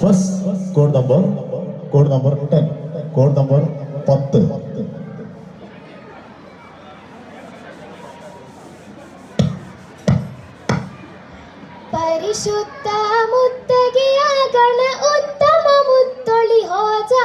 First code number code number ten code number പത്ത്. പരിശുദ്ധ മുത്തകിയാകണ ഉത്തമ മുത്തൊളി ഹോജാ